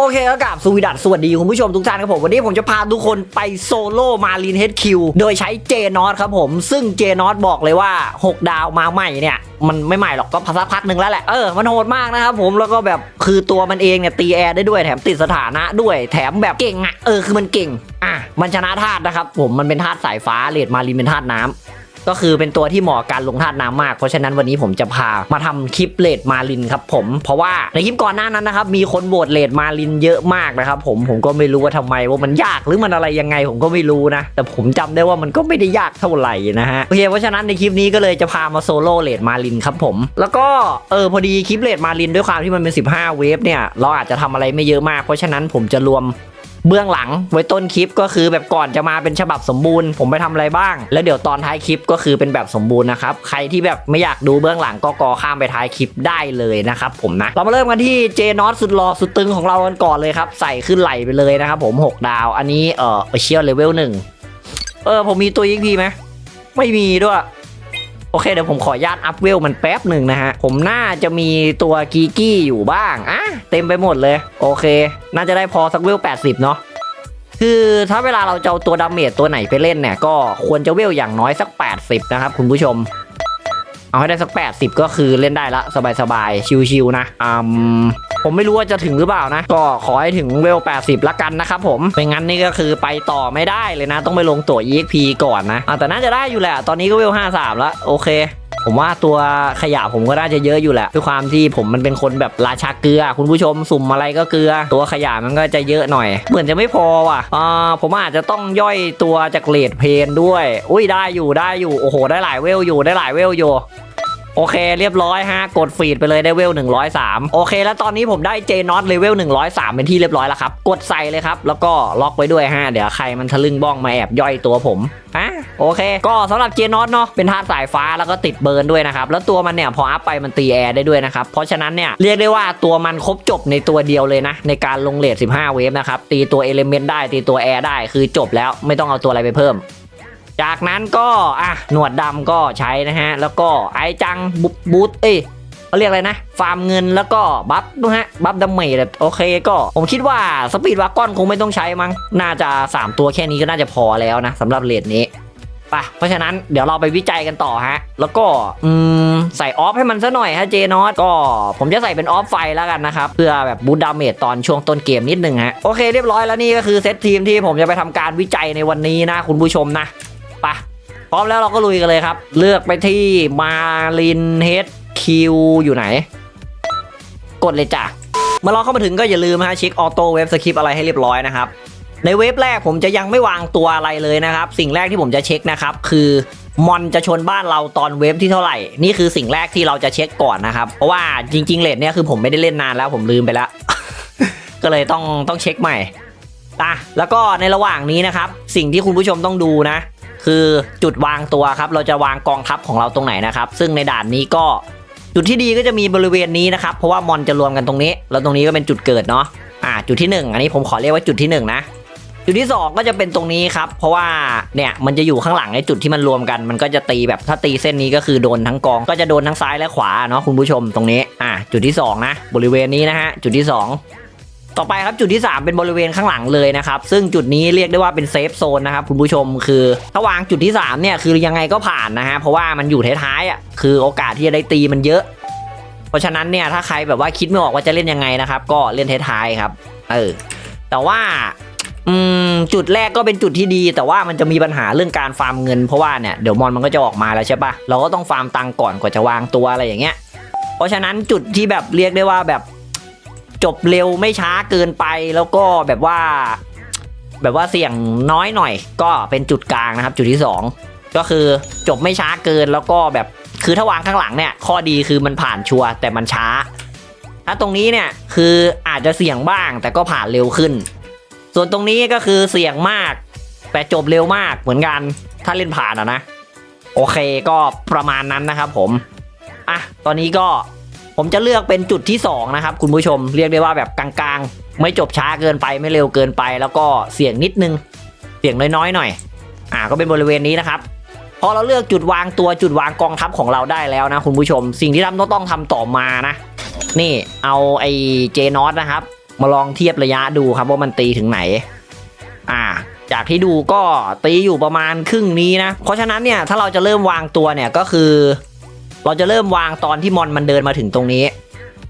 โอเคก็กราบสวีดัสสวัสดีคุณผู้ชมทุกท่านครับผม วันนี้ผมจะพาทุกคนไปโซโล่มารีนเฮดคิวโดยใช้เจนอตครับผม ซึ่งเจนอตบอกเลยว่า 6 ดาวมาใหม่เนี่ย มันไม่ใหม่หรอกก็พักพักหนึ่งแล้วแหละ เออ มันโหดมากนะครับผมแล้วก็แบบคือตัวมันเองเนี่ยตีแอร์ได้ด้วยแถมติดสถานะด้วยแถมแบบเก่งอะเออคือมันเก่งอะมันชนะธาตุนะครับผมมันเป็นธาตุสายฟ้าเลดมารีนเป็นธาตุน้ำ ก็คือเป็นตัวที่เหมาะการลงธาตุน้ำมาก เพราะฉะนั้นวันนี้ผมจะพามาทำคลิปเลดมาลินครับผม เพราะว่าในคลิปก่อนหน้านั้นนะครับมีคนโหวตเลดมาลินเยอะมากนะครับผมผมก็ไม่รู้ว่าทำไมว่ามันยากหรือมันอะไรยังไงผมก็ไม่รู้นะ แต่ผมจำได้ว่ามันก็ไม่ได้ยากเท่าไหร่นะฮะโอเคเพราะฉะนั้นในคลิปนี้ก็เลยจะพามาโซโล่เลดมาลินครับผม แล้วก็เออพอดีคลิปเลดมาลินด้วยความที่มันเป็น 15 เวฟเนี่ยเราอาจจะทำอะไรไม่เยอะมาก เพราะฉะนั้นผมจะรวม เบื้องหลังไว้ต้นคลิปก็คือแบบก่อนจะมาเป็นฉบับสมบูรณ์ ผมไปทำอะไรบ้าง แล้วเดี๋ยวตอนท้ายคลิปก็คือเป็นแบบสมบูรณ์นะครับ ใครที่แบบไม่อยากดูเบื้องหลังก็กอข้ามไปท้ายคลิปได้เลยนะครับผมนะ เรามาเริ่มกันที่เจนอตสุดหล่อสุดตึงของเรากันก่อนเลยครับ ใส่ขึ้นไหลไปเลยนะครับผม6ดาว อันนี้เออเชียลเลเวลหนึ่งเออผมมีตัวยิงพีไหมไม่มีด้วย โอเคเดี๋ยวผมขอญาตอัพเวลมันแป๊บหนึ่งนะฮะ ผมน่าจะมีตัวกีกี้อยู่บ้างอะเต็มไปหมดเลย โอเค น่าจะได้พอสักเวล 80 เนาะคือถ้าเวลาเราจะเอาตัวดาเมจตัวไหนไปเล่นเนี่ย ก็ควรจะเวลอย่างน้อยสัก 80 นะครับคุณผู้ชม เอาให้ได้สัก 80 ก็คือเล่นได้ละสบายๆชิวๆนะอืม ผมไม่รู้ว่าจะถึงหรือเปล่านะ ก็ขอให้ถึงเวล 80 ละกันนะครับผมไม่งั้นนี่ก็คือไปต่อไม่ได้เลยนะ ต้องไปลงตัว EXP ก่อนนะแต่น่าจะได้อยู่แหละ ตอนนี้ก็เวล 53 แล้ว โอเคผมว่าตัวขยะผมก็น่าจะเยอะอยู่แหละด้วยความที่ผมมันเป็นคนแบบราชาเกลือ คุณผู้ชมสุ่มอะไรก็เกลือ ตัวขยะมันก็จะเยอะหน่อย เหมือนจะไม่พอว่ะอ่าผมอาจจะต้องย่อยตัวจากเลดเพนด้วย อุ้ยได้อยู่ได้อยู่โอ้โหได้หลายเวลอยู่ได้หลายเวลอยู่ โอเคเรียบร้อยฮะกดฟีดไปเลยได้เวล 103 โอเค แล้วตอนนี้ผมได้เจนอตเลเวล 103 เป็นที่เรียบร้อยแล้วครับ กดใส่เลยครับ แล้วก็ล็อกไว้ด้วยฮะเดี๋ยวใครมันทะลึ่งบ้องมาแอบย่อยตัวผมอะโอเค ก็สำหรับเจนอตเนาะเป็นธาตุสายฟ้าแล้วก็ติดเบิร์นด้วยนะครับ แล้วตัวมันเนี่ยพออัพไปมันตีแอร์ได้ด้วยนะครับ เพราะฉะนั้นเนี่ยเรียกได้ว่าตัวมันครบจบในตัวเดียวเลยนะ ในการลงเลท15 เวฟนะครับตีตัวเอลิเมนต์ได้ตีตัวแอร์ได้คือจบแล้วไม่ต้องเอาตัวอะไรไปเพิ่ม จากนั้นก็อะหนวดดำก็ใช้นะฮะ แล้วก็ไอจังบุบูทเอ้ยเขาเรียกอะไรนะ ฟาร์มเงินแล้วก็บัฟนะฮะ บัฟดาเมจโอเคก็ ผมคิดว่าสปีดวากอนคงไม่ต้องใช้มั้ง น่าจะ 3 ตัวแค่นี้ก็น่าจะพอแล้วนะสำหรับเลดนี้ไปเพราะฉะนั้นเดี๋ยวเราไปวิจัยกันต่อฮะ แล้วก็อืมใส่ออฟให้มันซะหน่อยฮะเจนอตก็ผมจะใส่เป็นออฟไฟแล้วกันนะครับ เพื่อแบบบูทดาเมจตอนช่วงต้นเกมนิดนึงฮะ โอเคเรียบร้อยแล้วนี่ก็คือเซตทีมที่ผมจะไปทำการวิจัยในวันนี้นะคุณผู้ชมนะ ไปพร้อมแล้วเราก็ลุยกันเลยครับ เลือกไปที่มารินเฮดคิวอยู่ไหน กดเลยจ้ะ เมื่อเราเข้ามาถึงก็อย่าลืมนะฮะเช็คออโต้เว็บสคริปอะไรให้เรียบร้อยนะครับ ในเว็บแรกผมจะยังไม่วางตัวอะไรเลยนะครับ สิ่งแรกที่ผมจะเช็คนะครับ คือมอนจะชนบ้านเราตอนเว็บที่เท่าไหร่ นี่คือสิ่งแรกที่เราจะเช็คก่อนนะครับ เพราะว่าจริง ๆเลทเนี่ยคือผมไม่ได้เล่นนานแล้วผมลืมไปแล้ว ก็เลยต้องต้องเช็คใหม่อะแล้วก็ในระหว่างนี้นะครับ สิ่งที่คุณผู้ชมต้องดูนะ คือจุดวางตัวครับ เราจะวางกองทัพของเราตรงไหนนะครับ ซึ่งในด่านนี้ก็จุดที่ดีก็จะมีบริเวณนี้นะครับ เพราะว่ามอนจะรวมกันตรงนี้ แล้วตรงนี้ก็เป็นจุดเกิดเนาะอ่าจุดที่หนึ่งอันนี้ผมขอเรียกว่าจุดที่หนึ่งนะจุดที่สองก็จะเป็นตรงนี้ครับ เพราะว่าเนี่ยมันจะอยู่ข้างหลังในจุดที่มันรวมกัน มันก็จะตีแบบถ้าตีเส้นนี้ก็คือโดนทั้งกองก็จะโดนทั้งซ้ายและขวาเนาะคุณผู้ชมตรงนี้อ่าจุดที่สองนะ บริเวณนี้นะฮะจุดที่สอง ต่อไปครับจุดที่ 3 เป็นบริเวณข้างหลังเลยนะครับซึ่งจุดนี้เรียกได้ว่าเป็นเซฟโซนนะครับคุณผู้ชมคือถ้าวางจุดที่3เนี่ยคือยังไงก็ผ่านนะฮะเพราะว่ามันอยู่ท้ายๆอะคือโอกาสที่จะได้ตีมันเยอะ เพราะฉะนั้นเนี่ยถ้าใครแบบว่าคิดไม่ออกว่าจะเล่นยังไงนะครับ ก็เล่นท้ายๆครับเออแต่ว่าจุดแรกก็เป็นจุดที่ดี แต่ว่ามันจะมีปัญหาเรื่องการฟาร์มเงินเพราะว่าเนี่ยเดี๋ยวมอนมันก็จะออกมาแล้วใช่ปะเราก็ต้องฟาร์มตังก่อนกว่าจะวางตัวอะไรอย่างเงี้ย เพราะฉะนั้นจุดที่แบบเรียกได้ว่าแบบ จบเร็วไม่ช้าเกินไปแล้วก็แบบว่า แบบว่าเสี่ยงน้อยหน่อย ก็เป็นจุดกลางนะครับ จุดที่ 2 ก็คือจบไม่ช้าเกินแล้วก็แบบคือถ้าวางข้างหลังเนี่ย ข้อดีคือมันผ่านชัวร์แต่มันช้า ถ้าตรงนี้เนี่ยคืออาจจะเสี่ยงบ้างแต่ก็ผ่านเร็วขึ้น ส่วนตรงนี้ก็คือเสี่ยงมาก แต่จบเร็วมากเหมือนกัน ถ้าเล่นผ่านอะนะ โอเคก็ประมาณนั้นนะครับผมอะตอนนี้ก็ ผมจะเลือกเป็นจุดที่ 2 นะครับ คุณผู้ชมเรียกได้ว่าแบบกลางๆ ไม่จบช้าเกินไปไม่เร็วเกินไป แล้วก็เสียงนิดนึง เสียงน้อยๆหน่อย อ่าก็เป็นบริเวณนี้นะครับพอเราเลือกจุดวางตัวจุดวางกองทัพของเราได้แล้วนะคุณผู้ชม สิ่งที่ทำต้องต้องทำต่อมานะ นี่เอาไอ้เจนอตนะครับ มาลองเทียบระยะดูครับว่ามันตีถึงไหน อ่า จากที่ดูก็ตีอยู่ประมาณครึ่งนี้นะ เพราะฉะนั้นเนี่ยถ้าเราจะเริ่มวางตัวเนี่ยก็คือ เราจะเริ่มวางตอนที่มอนมันเดินมาถึงตรงนี้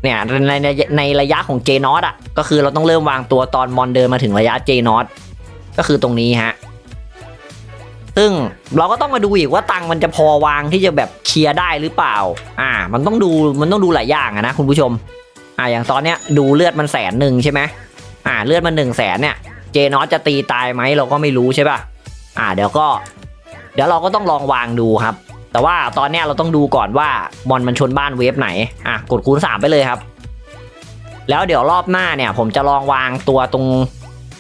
เนี่ยในในในระยะของเจนอตอะ ก็คือเราต้องเริ่มวางตัวตอนมอนเดินมาถึงระยะเจนอตก็คือตรงนี้ฮะ ซึ่งเราก็ต้องมาดูอีกว่าตังมันจะพอวางที่จะแบบเคลียร์ได้หรือเปล่า อ่า มันต้องดูมันต้องดูหลายอย่างอะนะคุณผู้ชม อ่าอย่างตอนเนี้ยดูเลือดมันแสนหนึ่งใช่ไหมอ่าเลือดมันหนึ่งแสนเนี่ยเจนอตจะตีตายไหมเราก็ไม่รู้ใช่ป่ะ อ่าเดี๋ยวก็ เดี๋ยวเราก็ต้องลองวางดูครับ แต่ว่าตอนเนี้ยเราต้องดูก่อนว่ามอนมันชนบ้านเวฟไหน อะ กดคูณสามไปเลยครับ แล้วเดี๋ยวรอบหน้าเนี่ย ผมจะลองวางตัวตรง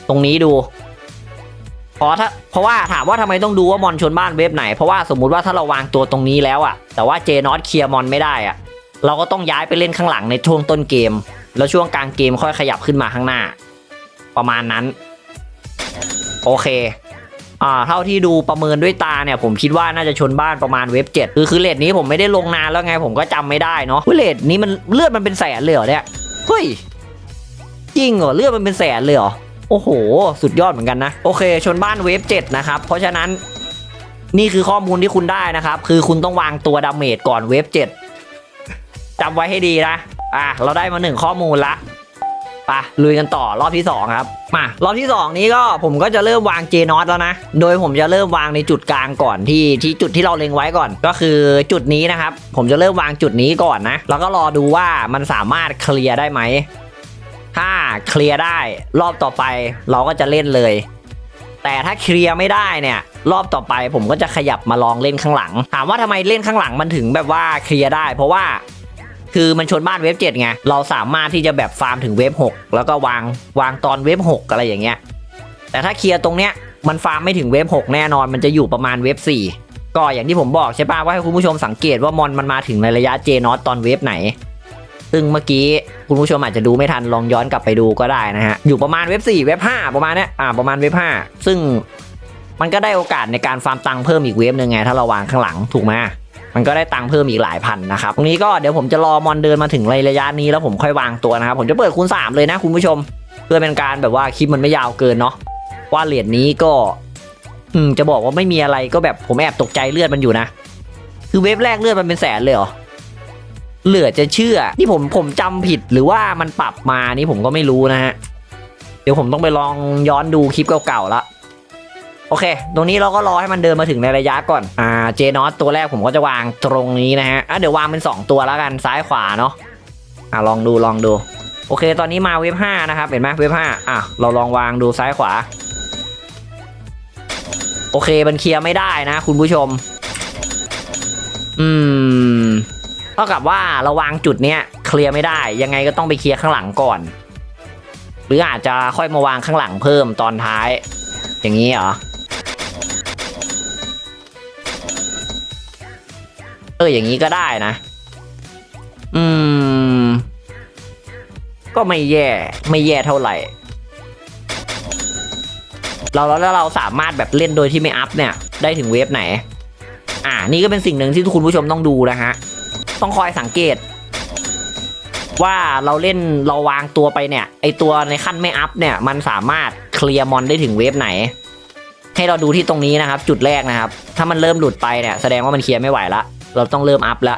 ตรงนี้ดู เพราะถ้าเพราะว่าถามว่าทำไมต้องดูว่ามอนชนบ้านเวฟไหน เพราะว่าสมมุติว่าถ้าเราวางตัวตรงนี้แล้วอะแต่ว่าเจนอตเคลียร์มอนไม่ได้อะเราก็ต้องย้ายไปเล่นข้างหลังในช่วงต้นเกม แล้วช่วงกลางเกมค่อยขยับขึ้นมาข้างหน้า ประมาณนั้น โอเค อ่าเท่าที่ดูประเมินด้วยตาเนี่ยผมคิดว่าน่าจะชนบ้านประมาณเว็บเจ็ดคือคือเลทนี้ผมไม่ได้ลงนานแล้วไงผมก็จำไม่ได้เนาะเฮ้ยเลทนี้มันเลือดมันเป็นแสนเลยเหรอเนี่ยเฮ้ยจริงเหรอเลือดมันเป็นแสนเลยเหรอโอ้โห สุดยอดเหมือนกันนะ โอเค ชนบ้านเวฟเจ็ดนะครับ เพราะฉะนั้นนี่คือข้อมูลที่คุณได้นะครับ คือคุณต้องวางตัวดาเมจก่อนเวฟเจ็ดจำไว้ให้ดีนะ อะ เราได้มาหนึ่งข้อมูลละ ปะลุยกันต่อรอบที่สองครับ มารอบที่สองนี้ก็ผมก็จะเริ่มวางเจนอตแล้วนะ โดยผมจะเริ่มวางในจุดกลางก่อนที่ที่จุดที่เราเล็งไว้ก่อน ก็คือจุดนี้นะครับ ผมจะเริ่มวางจุดนี้ก่อนนะ แล้วก็รอดูว่ามันสามารถเคลียร์ได้ไหม ถ้าเคลียร์ได้รอบต่อไปเราก็จะเล่นเลย แต่ถ้าเคลียร์ไม่ได้เนี่ยรอบต่อไปผมก็จะขยับมาลองเล่นข้างหลัง ถามว่าทำไมเล่นข้างหลังมันถึงแบบว่าเคลียร์ได้ เพราะว่า คือมันชนบ้านเวฟเจ็ดไง เราสามารถที่จะแบบฟาร์มถึงเวฟหกแล้วก็วางวางตอนเวฟหกอะไรอย่างเงี้ย แต่ถ้าเคลียร์ตรงเนี้ยมันฟาร์มไม่ถึงเวฟหกแน่นอน มันจะอยู่ประมาณเวฟสี่ก็อย่างที่ผมบอกใช่ป่ะว่าให้คุณผู้ชมสังเกตว่ามอนมันมาถึงในระยะเจนอตตอนเวฟไหน ซึ่งเมื่อกี้คุณผู้ชมอาจจะดูไม่ทันลองย้อนกลับไปดูก็ได้นะฮะ อยู่ประมาณเว็บ4เว็บ5ประมาณเนี้ยอ่าประมาณเว็บ5ซึ่งมันก็ได้โอกาสในการฟาร์มตังค์เพิ่มอีกเว็บหนึ่งไงถ้าเราวางข้างหลังถูกไหม มันก็ได้ตังค์เพิ่มอีกหลายพันนะครับตรงนี้ก็เดี๋ยวผมจะรอมอนเดินมาถึงในระยะนี้แล้วผมค่อยวางตัวนะครับผมจะเปิดคูณ3เลยนะคุณผู้ชม เพื่อเป็นการแบบว่าคลิปมันไม่ยาวเกินเนาะว่าเหรียญนี้ก็อืมจะบอกว่าไม่มีอะไรก็แบบผมแอบตกใจเลือดมันอยู่นะ คือเว็บแรกเลือดมันเป็นแสนเลยเหรอเหลือจะเชื่อนี่ผมผมจำผิดหรือว่ามันปรับมานี่ผมก็ไม่รู้นะฮะเดี๋ยวผมต้องไปลองย้อนดูคลิปเก่าๆละ โอเค ตรงนี้เราก็รอให้มันเดินมาถึงในระยะก่อน อ่า เจนอตตัวแรกผมก็จะวางตรงนี้นะฮะ อะเดี๋ยววางเป็น 2 ตัวแล้วกันซ้ายขวาเนาะ อะลองดูลองดู โอเค ตอนนี้มาเว็บ5นะครับ เห็นไหมเว็บ5อะ เราลองวางดูซ้ายขวา โอเคมันเคลียร์ไม่ได้นะ คุณผู้ชม อืมเท่ากับว่าเราวางจุดเนี้ยเคลียร์ไม่ได้ ยังไงก็ต้องไปเคลียร์ข้างหลังก่อน หรืออาจจะค่อยมาวางข้างหลังเพิ่มตอนท้าย อย่างนี้เหรอ เอออย่างนี้ก็ได้นะ อืม ก็ไม่แย่ ไม่แย่เท่าไหร่ เราแล้วเราสามารถแบบเล่นโดยที่ไม่อัพเนี่ย ได้ถึงเวฟไหน อ่า นี่ก็เป็นสิ่งหนึ่งที่ทุกคุณผู้ชมต้องดูนะฮะ ต้องคอยสังเกต ว่าเราเล่นเราวางตัวไปเนี่ย ไอตัวในขั้นไม่อัพเนี่ย มันสามารถเคลียร์มอนได้ถึงเวฟไหน ให้เราดูที่ตรงนี้นะครับ จุดแรกนะครับ ถ้ามันเริ่มหลุดไปเนี่ย แสดงว่ามันเคลียร์ไม่ไหวละ เราต้องเริ่มอัพละ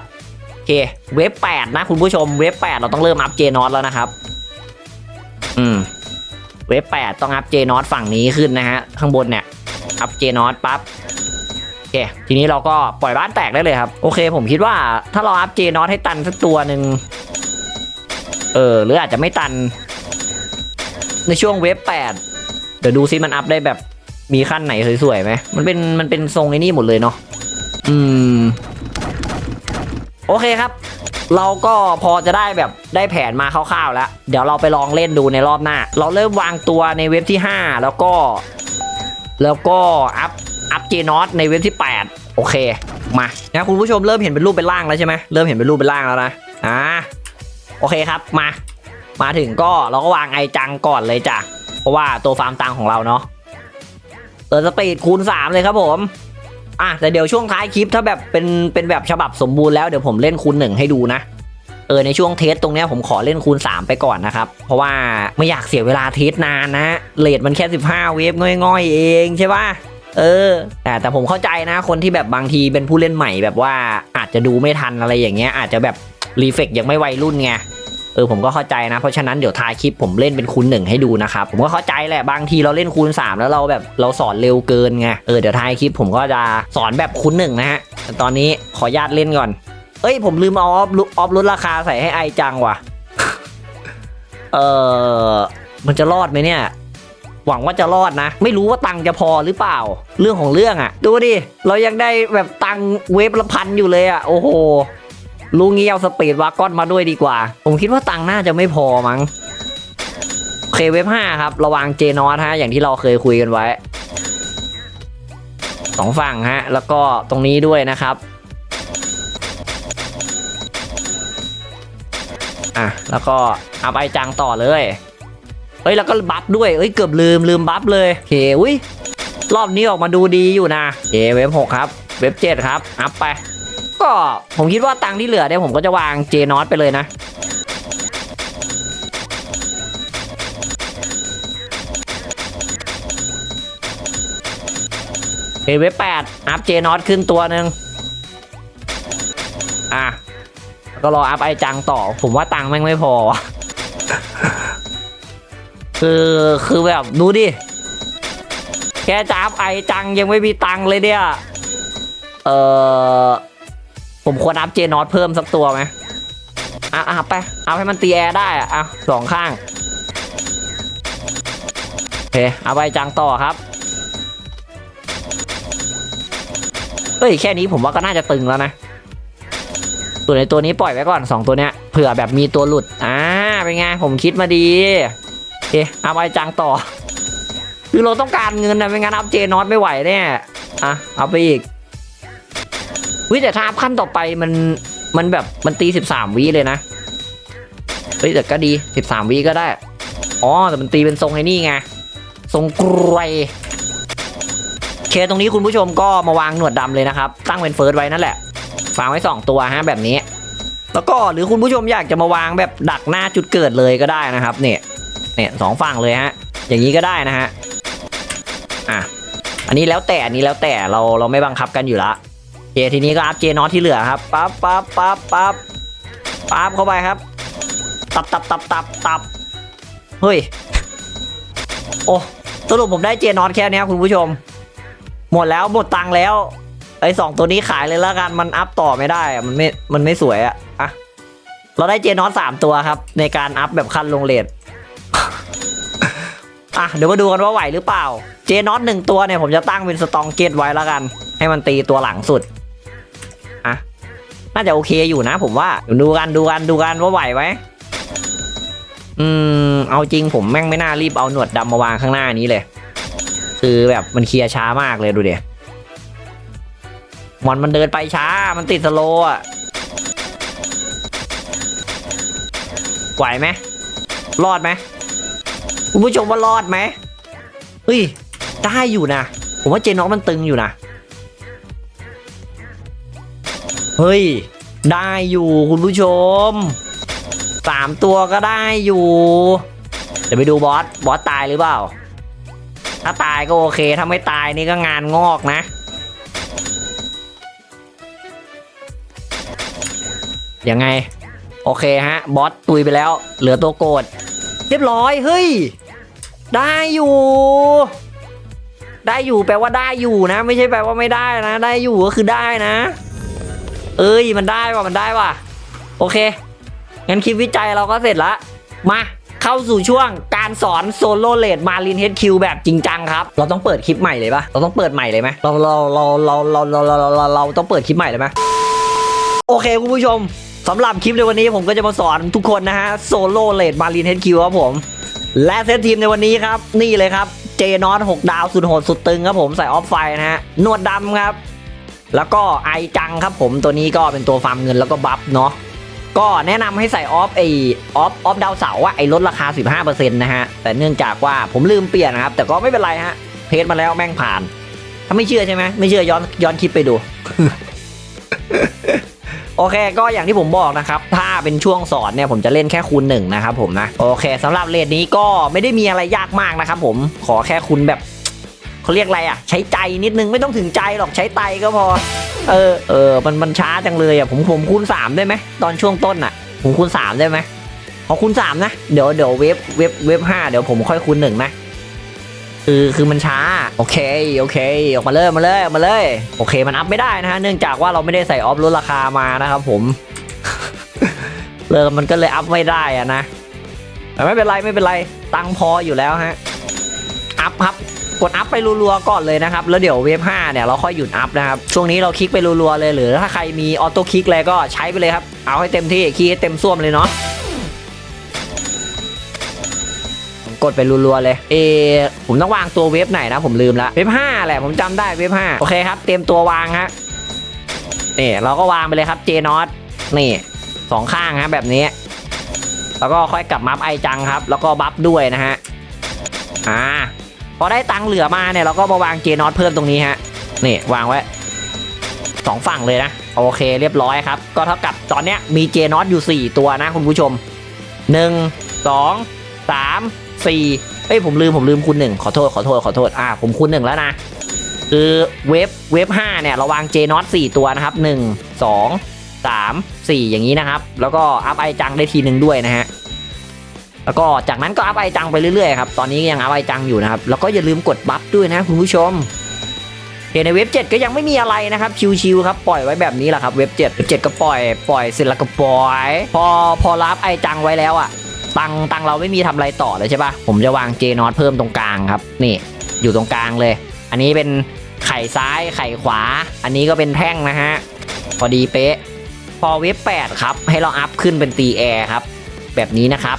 โอเคเวฟแปดนะคุณผู้ชมเวฟแปดเราต้องเริ่มอัพเจนอตแล้วนะครับ อืมเวฟแปดต้องอัพเจนอตฝั่งนี้ขึ้นนะฮะข้างบนเนี่ยอัพเจนอตปั๊บโอเค ทีนี้เราก็ปล่อยบ้านแตกได้เลยครับโอเค ผมคิดว่าถ้าเราอัพเจนอตให้ตันสักตัวหนึ่งเออหรืออาจจะไม่ตัน ในช่วงเวฟแปดเดี๋ยวดูซิมันอัพได้แบบมีขั้นไหนสวยๆไหม มันเป็นมันเป็นทรงไอ้นี่หมดเลยเนาะ อืม โอเคครับ เราก็พอจะได้แบบได้แผนมาคร่าวๆแล้ว เดี๋ยวเราไปลองเล่นดูในรอบหน้า เราเริ่มวางตัวในเว็บที่ 5 แล้วก็ แล้วก็อัพอัพเจนอตในเว็บที่ 8 โอเคมานะคุณผู้ชมเริ่มเห็นเป็นรูปเป็นร่างแล้วใช่ไหมเริ่มเห็นเป็นรูปเป็นร่างแล้วนะอ่าโอเคครับมา มาถึงก็เราก็วางไอจังก่อนเลยจ้ะเพราะว่าตัวฟาร์มตังของเราเนาะเติร์สปีดคูณ 3 เลยครับผม อะแต่เดี๋ยวช่วงท้ายคลิปถ้าแบบเป็นเป็นแบบฉบับสมบูรณ์แล้วเดี๋ยวผมเล่นคูณหนึ่งให้ดูนะเออในช่วงเทสตรงเนี้ยผมขอเล่นคูณ 3 ไปก่อนนะครับ เพราะว่าไม่อยากเสียเวลาเทสนานนะเลทมันแค่ 15 เวฟง่อยๆ เองใช่ปะเออ แต่แต่ผมเข้าใจนะคนที่แบบบางทีเป็นผู้เล่นใหม่แบบว่าอาจจะดูไม่ทันอะไรอย่างเงี้ยอาจจะแบบรีเฟกยังไม่วัยรุ่นไง ออผมก็เข้าใจนะ เพราะฉะนั้นเดี๋ยวท้ายคลิปผมเล่นเป็นคูณหนึ่งให้ดูนะครับ ผมก็เข้าใจแหละบางทีเราเล่นคูณ 3 แล้วเราแบบเราสอนเร็วเกินไงเออเดี๋ยวท้ายคลิปผมก็จะสอนแบบคูณหนึ่งนะฮะแต่ตอนนี้ขอญาตเล่นก่อน เอ้ยผมลืมเอาออฟออฟลดราคาใส่ให้ไอจังว่ะเออมันจะรอดไหมเนี่ยหวังว่าจะรอดนะ ไม่รู้ว่าตังค์จะพอหรือเปล่า เรื่องของเรื่องอะ่ะ ดูดิ เรายังได้แบบตังค์เวฟละพันอยู่เลยอะ่ะ โอ้โห ลุงงี้เอาสปีดวากอนมาด้วยดีกว่า ผมคิดว่าตังค์น่าจะไม่พอมั้งเคเวฟห้าครับ ระวังเจนอสฮะ อย่างที่เราเคยคุยกันไว้สองฝั่งฮะ แล้วก็ตรงนี้ด้วยนะครับ อะ แล้วก็เอาไปจังต่อเลย เฮ้ย แล้วก็บัฟด้วย เฮ้ย เกือบลืมลืมบัฟเลยโอเคอุ้ยรอบนี้ออกมาดูดีอยู่นะโอเคเว็บหกครับ เว็บเจ็ดครับ อัพไป ก็ผมคิดว่าตังค์ที่เหลือเนี่ยผมก็จะวางเจนอตไปเลยนะเฮ้ยเว็บแปดอัพเจนอตขึ้นตัวหนึ่งอะ ก็รออัพไอจังต่อ ผมว่าตังค์แม่งไม่พอวะคือคือแบบดูดิ แค่จะอัพไอจังยังไม่มีตังค์เลยเนี่ย เออ ผมควรอัพเจนอตเพิ่มสักตัวไหมอะอะไป เอาให้มันตีแอร์ได้อะอะสองข้างโอเคเอาไปจังต่อครับเฮ้ยแค่นี้ผมว่าก็น่าจะตึงแล้วนะตัวในตัวนี้ปล่อยไว้ก่อนสองตัวเนี้ยเผื่อแบบมีตัวหลุดอ่าเป็นไงผมคิดมาดีโอเคเอาไปจังต่อ คือเราต้องการเงินนะไม่งั้นอัพเจนอตไม่ไหวแน่อะเอาไปอีก วิแต่ถ้าอัพขั้นต่อไปมันมันแบบมันตีสิบสามวิเลยนะเฮ้ยแต่ก็ดีสิบสามวิก็ได้ อ๋อแต่มันตีเป็นทรงไอ้นี่ไงทรงกรวยโอเคตรงนี้คุณผู้ชมก็มาวางหนวดดำเลยนะครับ ตั้งเป็นเฟิร์สไว้นั่นแหละวางไว้ 2 ตัวฮะแบบนี้ แล้วก็หรือคุณผู้ชมอยากจะมาวางแบบดักหน้าจุดเกิดเลยก็ได้นะครับ เนี่ยเนี่ยสองฝั่งเลยฮะอย่างนี้ก็ได้นะฮะอะอันนี้แล้วแต่อันนี้แล้วแต่เราเราไม่บังคับกันอยู่ละ เคทีนี้ก็อัพเจนอตที่เหลือครับปั๊บปั๊บปั๊บปั๊บปั๊บเข้าไปครับ ตับตับตับตับตับเฮ้ย โอ้สรุปผมได้เจนอตแค่เนี้ยคุณผู้ชม หมดแล้วหมดตังแล้ว ไอ้สองตัวนี้ขายเลยแล้วกันมันอัพต่อไม่ได้อะมันไม่มันไม่สวยอะอะเราได้เจนอตสามตัวครับ ในการอัพแบบคันลงเลทอะเดี๋ยวมาดูกันว่าไหวหรือเปล่า เจนอตหนึ่งตัวเนี่ยผมจะตั้งเป็นสตองเกตไว้แล้วกัน ให้มันตีตัวหลังสุด น่าจะโอเคอยู่นะ ผมว่าเดี๋ยวดูกันดูกันดูกันว่าไหวไหมอืมเอาจริงผมแม่งไม่น่ารีบเอาหนวดดำมาวางข้างหน้านี้เลย คือแบบมันเคลียร์ช้ามากเลยดูเดี๋ยมอนมันเดินไปช้า มันติดสโลว์อะไหวไหมรอดไหมคุณผู้ชมว่ารอดไหมเฮ้ยได้อยู่นะ ผมว่าเจนอกมันตึงอยู่นะ เฮ้ย ได้อยู่คุณผู้ชมสามตัวก็ได้อยู่ เดี๋ยวไปดูบอส บอสตายหรือเปล่า ถ้าตายก็โอเค ถ้าไม่ตายนี่ก็งานงอกนะ ยังไง โอเคฮะ บอสตุยไปแล้ว เหลือตัวโกดเรียบร้อย เฮ้ย ได้อยู่ ได้อยู่แปลว่าได้อยู่นะ ไม่ใช่แปลว่าไม่ได้นะ ได้อยู่ก็คือได้นะ เอ้ยมันได้ว่ะมันได้ว่ะ โอเคงั้นคลิปวิจัยเราก็เสร็จละมาเข้าสู่ช่วงการสอนโซโลเลดมาลินเฮดคิวแบบจริงจังครับ เราต้องเปิดคลิปใหม่เลยปะเราต้องเปิดใหม่เลยไหมเราเราเราเราเราเราเราเราเราต้องเปิดคลิปใหม่เลยไหมโอเคคุณผู้ชมสำหรับคลิปในวันนี้ผมก็จะมาสอนทุกคนนะฮะโซโลเลดมาลินเฮดคิวครับผม และเซตทีมในวันนี้ครับ นี่เลยครับเจนอตหกดาวสุดโหดสุดตึงครับผมใส่ออฟไฟนะฮะหนวดดำครับ แล้วก็ไอจังครับผมตัวนี้ก็เป็นตัวฟาร์มเงินแล้วก็บัฟเนาะก็แนะนำให้ใส่ออฟไอออฟออฟดาวเสาร์อะไอลดราคา 15%นะฮะ แต่เนื่องจากว่าผมลืมเปลี่ยนนะครับ แต่ก็ไม่เป็นไรฮะ เพจมาแล้วแม่งผ่าน ถ้าไม่เชื่อใช่ไหมไม่เชื่อย้อนย้อนคลิปไปดู โอเค ก็อย่างที่ผมบอกนะครับ ถ้าเป็นช่วงสอนเนี่ย ผมจะเล่นแค่คูณหนึ่งนะครับผมนะ โอเคสำหรับเลทนี้ก็ไม่ได้มีอะไรยากมากนะครับผมขอแค่คุณแบบ เขาเรียกอะไรอะ ใช้ใจนิดนึงไม่ต้องถึงใจหรอกใช้ไตก็พอ เออเออมันมันช้าจังเลยอะผมผมคูณสามได้ไหมตอนช่วงต้นอะ ผมคูณสามได้ไหมขอคูณสามนะเดี๋ยวเดี๋ยวเว็บเว็บเว็บห้าเดี๋ยวผมค่อยคูณหนึ่งนะคือคือมันช้าโอเคโอเคออกมาเลยมาเลยมาเลยโอเคมันอัพไม่ได้นะฮะเนื่องจากว่าเราไม่ได้ใส่ออฟลดราคามานะครับผมเริ่มมันก็เลยอัพไม่ได้อะนะแต่ไม่เป็นไรไม่เป็นไรตังพออยู่แล้วฮะอัพครับ กดอัพไปรัวๆก่อนเลยนะครับ แล้วเดี๋ยวเวฟ5เนี่ยเราค่อยหยุดอัพนะครับ ช่วงนี้เราคลิกไปรัวๆเลยหรือถ้าใครมีออโต้คลิกอะไรก็ใช้ไปเลยครับ เอาให้เต็มที่คลิกให้เต็มส้วมเลยเนาะกดไปรัวๆเลย เอ ผมต้องวางตัวเว็บไหนนะ ผมลืมละเว็บ5แหละ ผมจำได้เว็บ5โอเคครับ เตรียมตัววางฮะนี่เราก็วางไปเลยครับเจนอตนี่สองข้างฮะแบบนี้ แล้วก็ค่อยกลับมัฟไอจังครับ แล้วก็บัฟด้วยนะฮะ อ่า พอได้ตังค์เหลือมาเนี่ยเราก็มาวางเจนอตเพิ่มตรงนี้ฮะนี่วางไว้สองฝั่งเลยนะโอเคเรียบร้อยครับ ก็เท่ากับตอนเนี้ยมีเจนอตอยู่ 4 ตัวนะคุณผู้ชม 1 2 3 4เอ้ยผมลืมผมลืมคูณหนึ่งขอโทษขอโทษขอโทษอ่าผมคูณหนึ่งแล้วนะคือเวฟเวฟห้าเนี่ยเราวางเจนอตสี่ตัวนะครับหนึ่งสองสามสี่อย่างนี้นะครับ แล้วก็อัพไอจังได้ทีหนึ่งด้วยนะฮะ แล้วก็จากนั้นก็อัพไอจังไปเรื่อยๆครับตอนนี้ยังอัพไอจังอยู่นะครับแล้วก็อย่าลืมกดบัฟด้วยนะคุณผู้ชมเดี๋ยวในเว็บ 7 ก็ยังไม่มีอะไรนะครับชิวๆครับปล่อยไว้แบบนี้แหละครับเว็บ 7เว็บ7ก็ปล่อยปล่อยเสร็จแล้วก็ปล่อย พอพอรับไอจังไว้แล้วอะตังตังเราไม่มีทำอะไรต่อเลยใช่ปะผมจะวางเจนอตเพิ่มตรงกลางครับ นี่อยู่ตรงกลางเลย อันนี้เป็นไข่ซ้ายไข่ขวา อันนี้ก็เป็นแท่งนะฮะพอดีเป๊ะ พอเว็บ 8 ครับ ให้เราอัพขึ้นเป็นตีแอร์ครับ แบบนี้นะครับ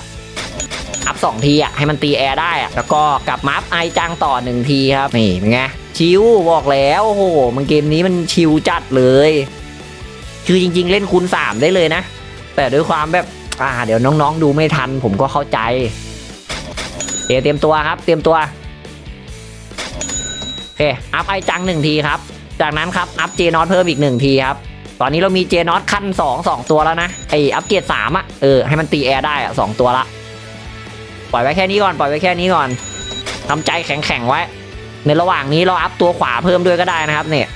อัพสองทีอะให้มันตีแอร์ได้อะแล้วก็กลับมาอัพไอจังต่อหนึ่งทีครับนี่เป็นไงชิวบอกแล้วโอ้โหมันเกมนี้มันชิวจัดเลยคือจริง ๆ เล่นคูณ3ได้เลยนะ แต่ด้วยความแบบอ่าเดี๋ยวน้องๆ ดูไม่ทันผมก็เข้าใจเดี๋ยวเตรียมตัวครับ เตรียมตัวโอเคอัพไอจังหนึ่งทีครับ จากนั้นครับอัพเจนอตเพิ่มอีกหนึ่งทีครับตอนนี้เรามีเจนอตขั้น2 2ตัวแล้วนะไออัพเกรด3อะเออให้มันตีแอร์ได้อะสองตัวละ ปล่อยไว้แค่นี้ก่อนปล่อยไว้แค่นี้ก่อนทำใจแข็งๆไว้ ในระหว่างนี้เราอัพตัวขวาเพิ่มด้วยก็ได้นะครับเนี่ย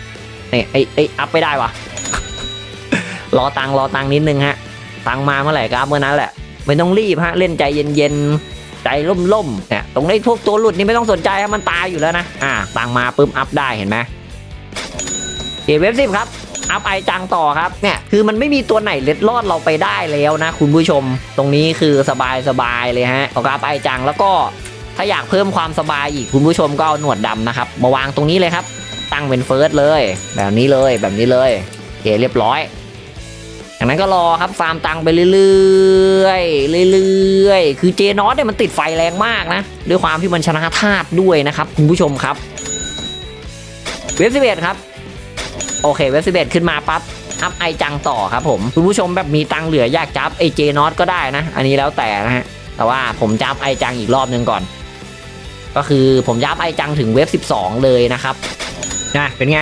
เนี่ยไอ้ไอ้อัพไม่ได้วะรอตังรอตังนิดนึงฮะ ตังมาเมื่อไหร่ก็อัพเมื่อนั้นแหละ ไม่ต้องรีบฮะเล่นใจเย็นๆใจล่มๆเนี่ยตรงนี้พวกตัวหลุดนี่ไม่ต้องสนใจครับมันตายอยู่แล้วนะอ่าตังมาปุ๊บอัพได้เห็นไหมเกเว็บสิบครับ อัพไอจังต่อครับเนี่ยคือมันไม่มีตัวไหนเล็ดรอดเราไปได้แล้วนะ คุณผู้ชม ตรงนี้คือสบายสบายเลยฮะเอาอัพไอจังแล้วก็ถ้าอยากเพิ่มความสบายอีกคุณผู้ชมก็เอาหนวดดำนะครับ มาวางตรงนี้เลยครับ ตั้งเป็นเฟิร์สเลย แบบนี้เลยแบบนี้เลยโอเคเรียบร้อยจากนั้นก็รอครับฟาร์มตังไปเรื่อยๆเรื่อยๆคือเจนอสเนี่ยมันติดไฟแรงมากนะ ด้วยความที่มันชนะธาตุด้วยนะครับ คุณผู้ชมครับเว็บสิบเอ็ดครับ โอเคเว็บสิบเอ็ดขึ้นมาปั๊บอัพไอจังต่อครับผม คุณผู้ชมแบบมีตังเหลืออยากจับไอเจนอตก็ได้นะ อันนี้แล้วแต่นะฮะ แต่ว่าผมจับไอจังอีกรอบนึงก่อน ก็คือผมยับไอจังถึงเว็บ 12 เลยนะครับนะเป็นไง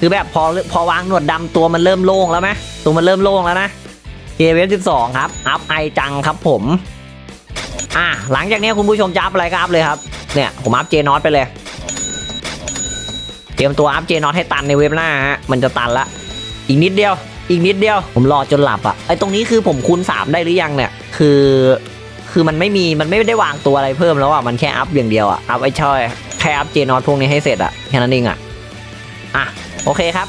คือแบบพอพอวางหนวดดำตัวมันเริ่มโล่งแล้วไหมตัวมันเริ่มโล่งแล้วนะเกเว็บ 12 ครับ อัพไอจังครับผม อะหลังจากนี้คุณผู้ชมจะอัพอะไรก็อัพเลยครับ เนี่ยผมอัพเจนอตไปเลย เตรียมตัวอัพเจนอตให้ตันในเว็บหน้าฮะมันจะตันละอีกนิดเดียว อีกนิดเดียว ผมรอจนหลับอะไอตรงนี้คือผมคูณ 3 ได้หรือยังเนี่ย คือ คือมันไม่มีมันไม่ได้วางตัวอะไรเพิ่มแล้วอะมันแค่อัพอย่างเดียวอะอัพไอช่อยแค่อัพเจนอตพวกนี้ให้เสร็จอะแค่นั้นเองอะอะโอเคครับ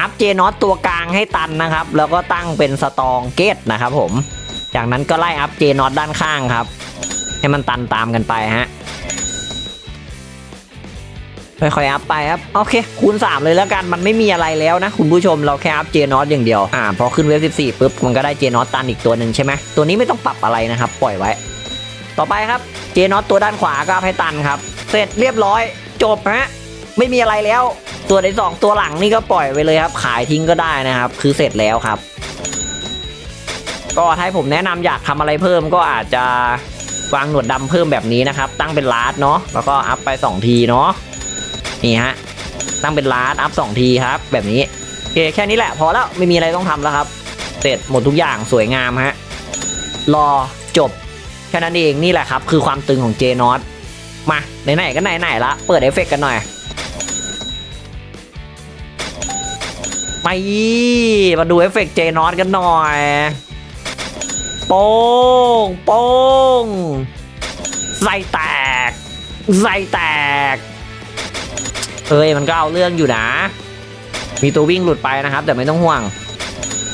อัพเจนอตตัวกลางให้ตันนะครับ แล้วก็ตั้งเป็นสตองเกตนะครับผม จากนั้นก็ไล่อัพเจนอตด้านข้างครับ ให้มันตันตามกันไปฮะ ค่อยๆอัพไปครับ โอเค คูณ 3 เลยแล้วกันมันไม่มีอะไรแล้วนะ คุณผู้ชมเราแค่อัพเจนอตอย่างเดียวอ่าพอขึ้นเว็บ14ปุ๊บมันก็ได้เจนอตตันอีกตัวหนึ่งใช่ไหมตัวนี้ไม่ต้องปรับอะไรนะครับ ปล่อยไว้ ต่อไปครับเจนอตตัวด้านขวาก็อัพให้ตันครับ เสร็จเรียบร้อยจบฮะไม่มีอะไรแล้ว ตัวในสองตัวหลังนี่ก็ปล่อยไปเลยครับ ขายทิ้งก็ได้นะครับ คือเสร็จแล้วครับ ก็ถ้าผมแนะนำอยากทำอะไรเพิ่มก็อาจจะวางหนวดดำเพิ่มแบบนี้นะครับ ตั้งเป็นลาร์ดเนาะแล้วก็อัพไปสองทีเนาะ นี่ฮะตั้งเป็นล้านอัพสองทีครับ แบบนี้โอเคแค่นี้แหละพอแล้วไม่มีอะไรต้องทำแล้วครับ เสร็จหมดทุกอย่างสวยงามฮะรอจบแค่นั้นเองนี่แหละครับ คือความตึงของเจนอตมาไหนๆก็ไหนๆละเปิดเอฟเฟกต์กันหน่อยไปมาดูเอฟเฟกต์เจนอตกันหน่อยโป้งโป้งไส้แตกไส้แตก เอ้ยมันก็เอาเรื่องอยู่นะ มีตัววิ่งหลุดไปนะครับ แต่ไม่ต้องห่วง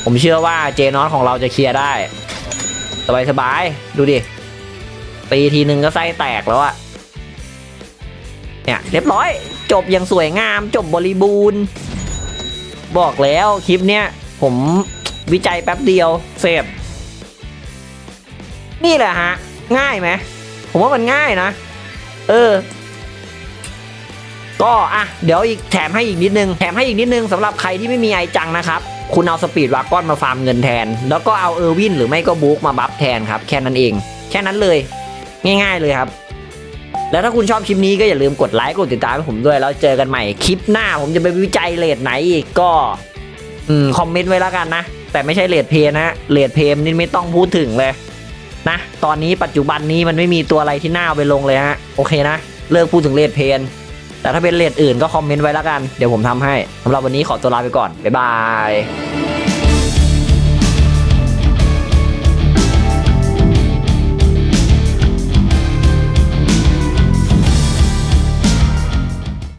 ผมเชื่อว่าเจนอตของเราจะเคลียร์ได้สบายสบายดูดิตีทีนึงก็ไส้แตกแล้วอะเนี่ยเรียบร้อย จบอย่างสวยงามจบบริบูรณ์ บอกแล้วคลิปเนี้ยผมวิจัยแป๊บเดียวเสพนี่แหละฮะ ง่ายไหมผมว่ามันง่ายนะ เออ ก็อะเดี๋ยวอีกแถมให้อีกนิดนึง แถมให้อีกนิดนึงสำหรับใครที่ไม่มีไอจังนะครับ คุณเอาสปีดวากอนมาฟาร์มเงินแทน แล้วก็เอาเออร์วินหรือไม่ก็บุ๊กมาบัฟแทนครับ แค่นั้นเอง แค่นั้นเลย ง่ายๆเลยครับ แล้วถ้าคุณชอบคลิปนี้ก็อย่าลืมกดไลค์กดติดตามให้ผมด้วยแล้วเจอกันใหม่คลิปหน้า ผมจะไปวิจัยเลทไหนอีกก็อืมคอมเมนต์ไว้แล้วกันนะ แต่ไม่ใช่เลทเพย์นะเลทเพย์นี่ไม่ต้องพูดถึงเลยนะตอนนี้ปัจจุบันนี้มันไม่มีตัวอะไรที่น่าเอาไปลงเลยฮะโอเคนะเลิกพูดถึงเลทเพน แต่ถ้าเป็นเลทอื่นก็คอมเมนต์ไว้แล้วกัน เดี๋ยวผมทำให้สำหรับวันนี้ขอตัวลาไปก่อน บ๊ายบาย